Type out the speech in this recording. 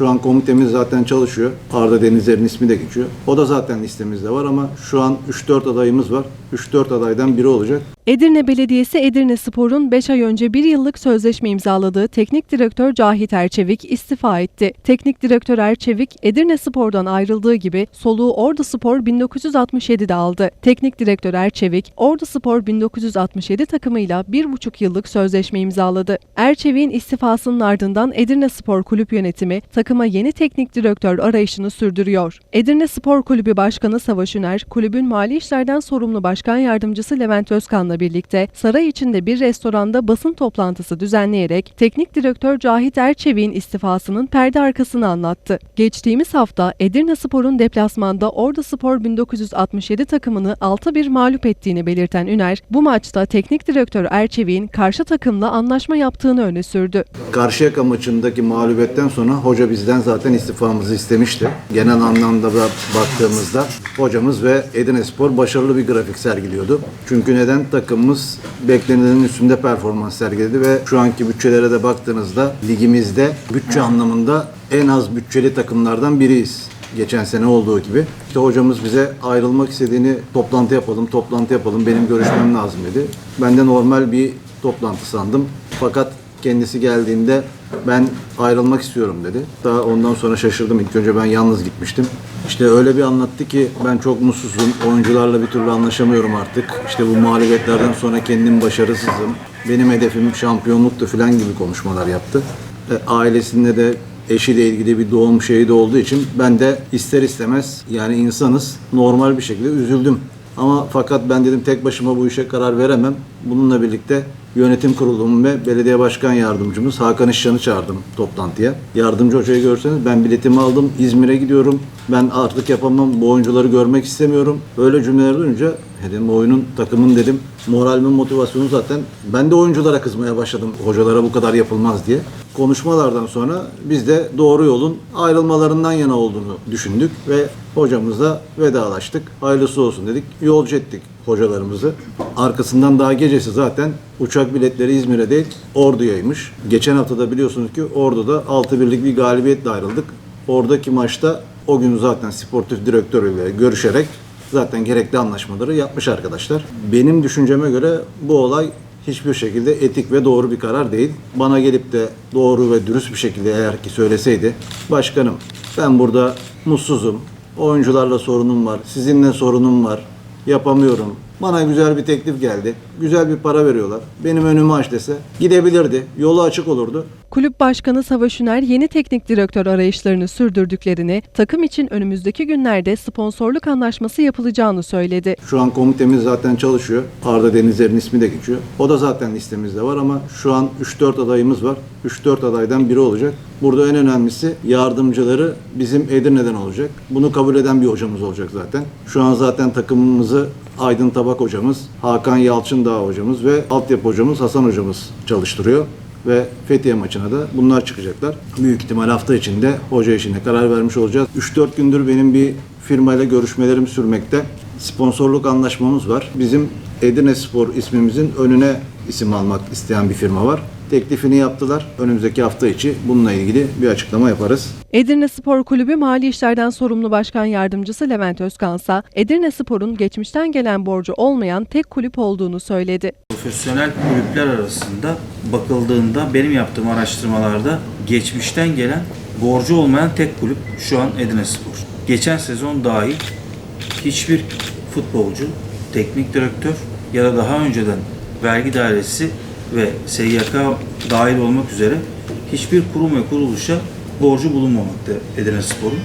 Şu an komitemiz zaten çalışıyor. Arda Denizler'in ismi de geçiyor. O da zaten listemizde var ama şu an 3-4 adayımız var. 3-4 adaydan biri olacak. Edirne Belediyesi Edirne Spor'un 5 ay önce 1 yıllık sözleşme imzaladığı teknik direktör Cahit Erçevik istifa etti. Teknik direktör Erçevik, Edirne Spor'dan ayrıldığı gibi soluğu Ordu Spor 1967'de aldı. Teknik direktör Erçevik, Ordu Spor 1967 takımıyla 1,5 yıllık sözleşme imzaladı. Erçevik'in istifasının ardından Edirne Spor Kulüp yönetimi takıma yeni teknik direktör arayışını sürdürüyor. Edirne Spor Kulübü Başkanı Savaş Üner, kulübün mali işlerden sorumlu başkan yardımcısı Levent Özkan'la birlikte saray içinde bir restoranda basın toplantısı düzenleyerek teknik direktör Cahit Erçevik'in istifasının perde arkasını anlattı. Geçtiğimiz hafta Edirne Spor'un deplasmanda Ordu Spor 1967 takımını 6-1 mağlup ettiğini belirten Üner, bu maçta teknik direktör Erçevik'in karşı takımla anlaşma yaptığını öne sürdü. Karşıyaka maçındaki mağlubiyetten sonra hoca bizden zaten istifamızı istemişti. Genel anlamda da baktığımızda hocamız ve Edirne Spor başarılı bir grafik sergiliyordu. Çünkü neden? Takımımız beklenenin üstünde performans sergiledi ve şu anki bütçelere de baktığınızda ligimizde bütçe anlamında en az bütçeli takımlardan biriyiz. Geçen sene olduğu gibi. İşte hocamız bize ayrılmak istediğini toplantı yapalım, toplantı yapalım, benim görüşmem lazım dedi. Ben de normal bir toplantı sandım. Fakat kendisi geldiğinde ben ayrılmak istiyorum dedi. Daha ondan sonra şaşırdım. İlk önce ben yalnız gitmiştim. İşte öyle bir anlattı ki ben çok mutsuzum. Oyuncularla bir türlü anlaşamıyorum artık. İşte bu mağlubiyetlerden sonra kendim başarısızım. Benim hedefim şampiyonluktu falan gibi konuşmalar yaptı. E, ailesinde de eşiyle ilgili bir doğum şeyi de olduğu için ben de ister istemez yani insanız normal bir şekilde üzüldüm. Ama fakat ben dedim tek başıma bu işe karar veremem. Bununla birlikte yönetim kurulumu ve belediye başkan yardımcımız Hakan İşcan'ı çağırdım toplantıya. Yardımcı hocayı görseniz ben biletimi aldım İzmir'e gidiyorum. Ben artık yapamam bu oyuncuları görmek istemiyorum. Öyle cümleler duyunca dedim oyunun takımın dedim moralimin motivasyonu zaten ben de oyunculara kızmaya başladım hocalara bu kadar yapılmaz diye. Konuşmalardan sonra biz de doğru yolun ayrılmalarından yana olduğunu düşündük ve hocamızla vedalaştık. Hayırlısı olsun dedik. Yolcu ettik hocalarımızı. Arkasından daha gecesi zaten uçak biletleri İzmir'e değil Ordu'yaymış. Geçen hafta da biliyorsunuz ki Ordu'da 6-1'lik bir galibiyetle ayrıldık. Oradaki maçta o gün zaten sportif direktörüyle görüşerek zaten gerekli anlaşmaları yapmış arkadaşlar. Benim düşünceme göre bu olay hiçbir şekilde etik ve doğru bir karar değil. Bana gelip de doğru ve dürüst bir şekilde eğer ki söyleseydi, başkanım ben burada mutsuzum, oyuncularla sorunum var, sizinle sorunum var, yapamıyorum. Bana güzel bir teklif geldi. Güzel bir para veriyorlar. Benim önümü aç dese gidebilirdi. Yolu açık olurdu. Kulüp Başkanı Savaş Üner yeni teknik direktör arayışlarını sürdürdüklerini, takım için önümüzdeki günlerde sponsorluk anlaşması yapılacağını söyledi. Şu an komitemiz zaten çalışıyor. Arda Denizler'in ismi de geçiyor. O da zaten listemizde var ama şu an 3-4 adayımız var. 3-4 adaydan biri olacak. Burada en önemlisi yardımcıları bizim Edirne'den olacak. Bunu kabul eden bir hocamız olacak zaten. Şu an zaten takımımızı Aydın Tabak hocamız, Hakan Yalçındağ hocamız ve altyapı hocamız Hasan hocamız çalıştırıyor ve Fethiye maçına da bunlar çıkacaklar. Büyük ihtimal hafta içinde hoca işine karar vermiş olacağız. 3-4 gündür benim bir firmayla görüşmelerim sürmekte. Sponsorluk anlaşmamız var. Bizim Edirne Spor ismimizin önüne isim almak isteyen bir firma var. Teklifini yaptılar. Önümüzdeki hafta içi bununla ilgili bir açıklama yaparız. Edirne Spor Kulübü Mali İşlerden Sorumlu Başkan Yardımcısı Levent Özkansa, Edirne Spor'un geçmişten gelen borcu olmayan tek kulüp olduğunu söyledi. Profesyonel kulüpler arasında bakıldığında benim yaptığım araştırmalarda geçmişten gelen borcu olmayan tek kulüp şu an Edirne Spor. Geçen sezon dahil hiçbir futbolcu, teknik direktör ya da daha önceden vergi dairesi ve SYK dahil olmak üzere hiçbir kurum ve kuruluşa borcu bulunmamakta Edirne Spor'un.